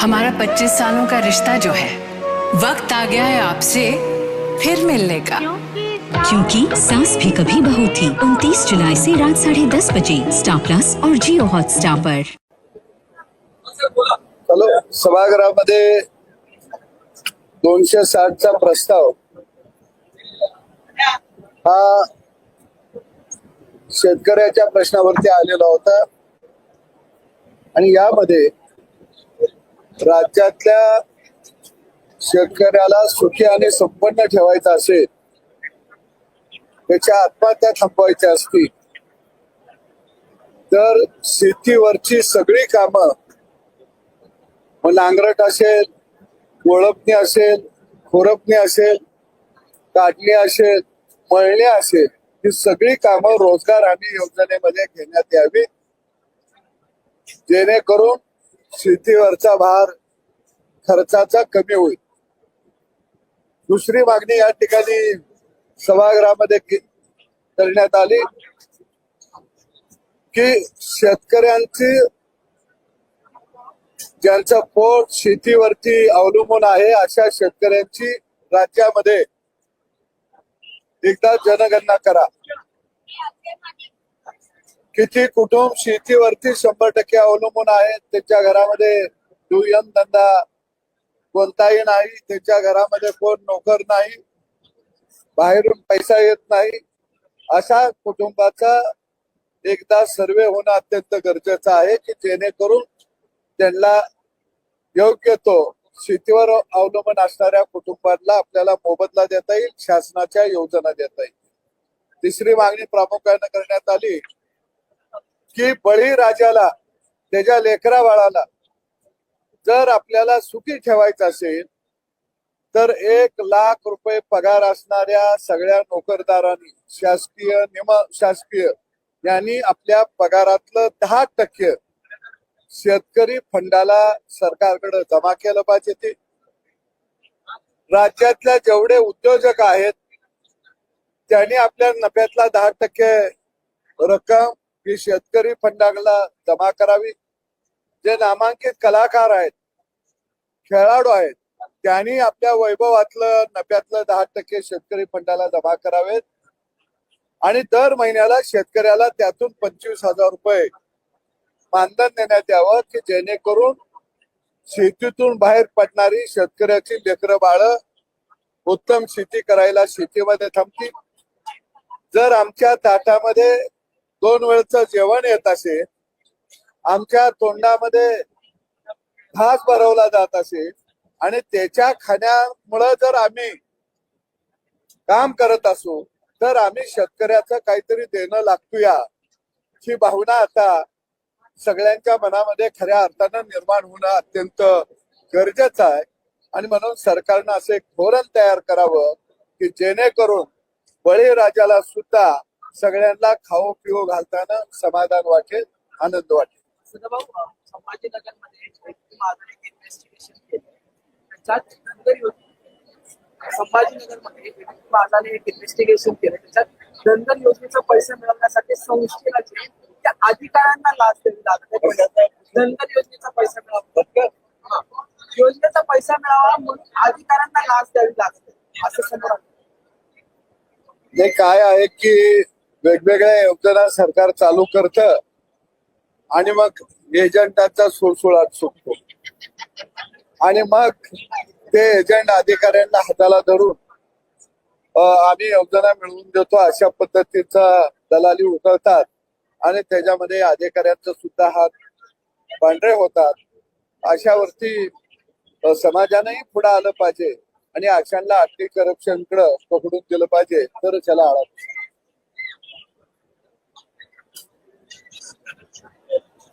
हमारा 25 सालों का रिश्ता जो है वक्त आ गया है आपसे फिर मिलने का। क्योंकि सास भी कभी बहू थी उनतीस जुलाई से रात साढ़े दस बजे स्टार प्लस और जियो हॉटस्टार पर। हॅलो सभागृहामध्ये दोनशे साठचा प्रस्ताव. हा शेतकऱ्याच्या प्रश्नावरती आलेला होता. आणि यामध्ये राज्यातल्या शेतकऱ्याला सुखी आणि संपन्न ठेवायचं असेल त्याच्या आत्महत्या थांबवायच्या असतील तर शेतीवरची सगळी कामं मग नांगरट असेल ओळपणी असेल खोरपणी असेल काढणी असेल मळणी असेल ही सगळी कामं रोजगार हमी योजनेमध्ये घेण्यात यावी. जेणेकरून शेतीवरचा भार खर्चाचा कमी होईल. दुसरी मागणी या ठिकाणी सभागृहामध्ये करण्यात आली की शेतकऱ्यांची ज्यांचं पोट शेतीवरती अवलंबून आहे अशा शेतकऱ्यांची राज्यामध्ये एकदा जनगणना करा. किती कुटुंब शेतीवरती शंभर टक्के अवलंबून आहेत त्यांच्या घरामध्ये दुय्यम धंदा कोणताही नाही. त्यांच्या घरामध्ये कोण नोकर नाही. बाहेरून पैसा येत नाही. अशा कुटुंबाचा एकदा सर्वे होणं अत्यंत गरजेचं आहे की जेणेकरून त्यांना योग्य तो शेतीवर अवलंबून असणाऱ्या कुटुंबांना आपल्याला मोबदला देता येईल शासनाच्या योजना देता येईल. तिसरी मागणी प्रामुख्याने करण्यात आली. की बळीराजाला त्याच्या लेकरा बाळाला जर आपल्याला सुखी ठेवायचं असेल तर एक लाख रुपये पगार असणाऱ्या सगळ्या नोकरदारांनी शासकीय निम शासकीय यांनी आपल्या पगारातलं दहा टक्के शेतकरी फंडाला सरकारकडे जमा केलं पाहिजे ते. राज्यातल्या जेवढे उद्योजक आहेत त्यांनी आपल्या नफ्यातला दहा टक्के रक्कम की शेतकरी फंडाला जमा करावी. जे नामांकित कलाकार आहेत खेळाडू आहेत त्यांनी आपल्या वैभवातलं नफ्यातलं दहा टक्के शेतकरी फंडाला जमा करावेत. आणि दर महिन्याला शेतकऱ्याला त्यातून पंचवीस हजार रुपये मानधन देण्यात यावं की जेणेकरून शेतीतून बाहेर पडणारी शेतकऱ्याची लेकरं बाळ उत्तम शेती करायला शेतीमध्ये थांबतील. जर आमच्या ताटामध्ये दोन वेळचं जेवण येत असे. आमच्या तोंडामध्ये घास भरवला जात असे. आणि त्याच्या खाण्यामुळं जर आम्ही काम करत असू तर आम्ही शेतकऱ्याचं काहीतरी देणं लागतोया. ही भावना आता सगळ्यांच्या मनामध्ये खऱ्या अर्थानं निर्माण होणं अत्यंत गरजेचं आहे. आणि म्हणून सरकारनं असं एक धोरण तयार करावं की जेणेकरून बळीराजाला सुद्धा सगळ्यांना खाऊ पिऊ घालताना समाधान वाटेल आनंद वाटेल. संभाजीनगरमध्ये माझाने एक इन्व्हेस्टिगेशन केलं. त्याच्यात धनगर योजनेचा पैसा मिळवण्यासाठी संस्थेला त्या अधिकाऱ्यांना लाच द्यावी लागते. धनगर योजनेचा पैसा मिळावा. योजनेचा पैसा मिळावा म्हणून अधिकाऱ्यांना लाच द्यावी लागते. असं समोर. हे काय आहे की वेगवेगळ्या योजना सरकार चालू करतं आणि मग एजंटांचा सुळसुळाट सुटतो. आणि मग ते एजंट अधिकाऱ्यांना हाताला धरून आम्ही योजना मिळवून देतो अशा पद्धतीचा दलाली उतरतात आणि त्याच्यामध्ये अधिकाऱ्यांचा सुद्धा हात पांढरे होतात. अशावरती समाजानेही समाजानंही पुढे आलं पाहिजे आणि अशांना अँटी करप्शनकडे पकडून दिलं पाहिजे तर त्याला आळा